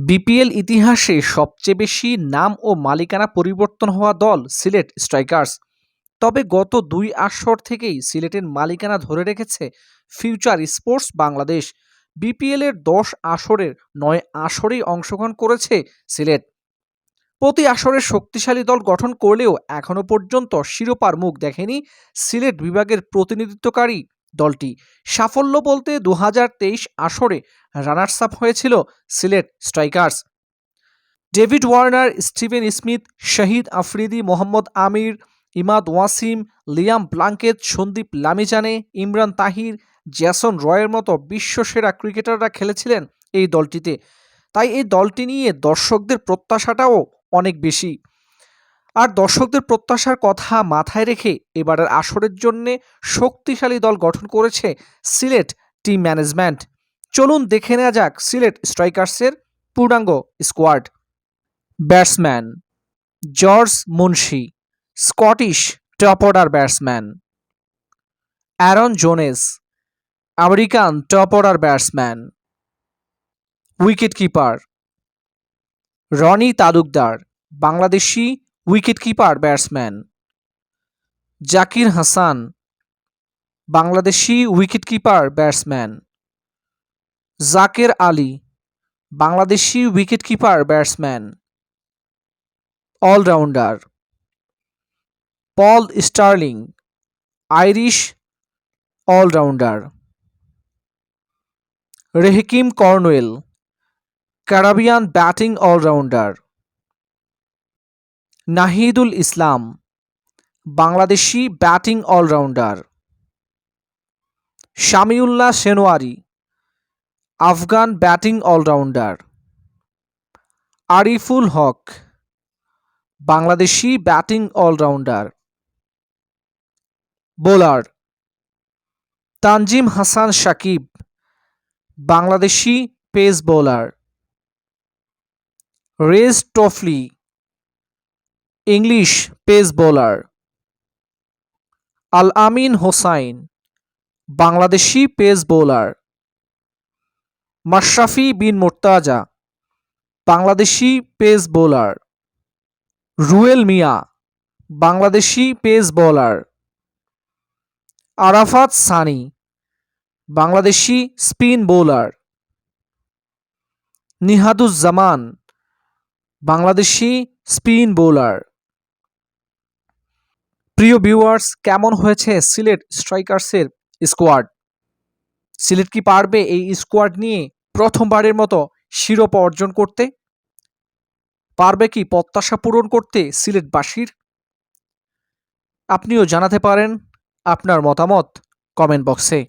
BPL ইতিহাসে সবচেয়ে বেশি নাম ও মালিকানা পরিবর্তন হওয়া দল সিলেট স্ট্রাইকার্স। তবে গত দুই আসর থেকেই সিলেটের মালিকানা ধরে রেখেছে ফিউচার স্পোর্টস বাংলাদেশ। বিপিএল এর দশ আসরের নয় আসরেই অংশগ্রহণ করেছে সিলেট। প্রতি আসরে শক্তিশালী দল গঠন করলেও এখনও পর্যন্ত শিরোপার মুখ দেখেনি সিলেট বিভাগের প্রতিনিধিত্বকারী দলটি। সাফল্য বলতে দু হাজার তেইশ আসরে রানার্স আপ হয়েছিল Sylhet strikers. David Warner, Steven Smith, Shahid Afridi, Mohammad Amir, Imad Wasim, Liam Plunkett, Sandeep Lamichhane, Imran Tahir, Jason রয়ের মতো বিশ্বসেরা ক্রিকেটাররা খেলেছিলেন এই দলটিতে। তাই এই দলটি নিয়ে দর্শকদের প্রত্যাশাটাও অনেক বেশি। আর দর্শকদের প্রত্যাশার কথা মাথায় রেখে এবারের আসরের জন্য শক্তিশালী দল গঠন করেছে সিলেট টিম ম্যানেজমেন্ট। চলুন দেখে নেওয়া যাক সিলেট স্ট্রাইকার্সের পূর্ণাঙ্গ squad. Batsman George Munsey, Scottish top order batsman. Aaron Jones, American top order batsman. Wicket keeper Rony Talukdar, Bangladeshi wicket keeper, batsman Zakir Hasan, Bangladeshi wicket keeper, batsman Jaker Ali, Bangladeshi wicket keeper, batsman allrounder Paul Stirling, Irish allrounder Rahkeem Cornwall, Caribbean batting allrounder Nahidul Islam, Bangladeshi batting allrounder. Shamiullah Shinwari Afghan batting allrounder. Ariful Haque, Bangladeshi batting allrounder. Bowler, Tanzim Hasan Sakib, Bangladeshi pace bowler. Reece Topley English pace bowler. Al Amin Hossain, Bangladeshi pace bowler. Mashrafe Bin Mortaza, Bangladeshi pace bowler. Ruyel Miah, Bangladeshi pace bowler. Arafat Sunny, Bangladeshi spin bowler. Nihaduzzaman, Bangladeshi spin bowler. প্রিয় viewers কেমন হয়েছে Sylhet স্ট্রাইকার্সের squad Sylhet কি পারবে এই squad নিয়ে প্রথমবারের মতো শিরোপা অর্জন করতে? পারবে কি প্রত্যাশা পূরণ করতে সিলেটবাসীর? আপনিও জানাতে পারেন আপনার মতামত কমেন্ট বক্সে।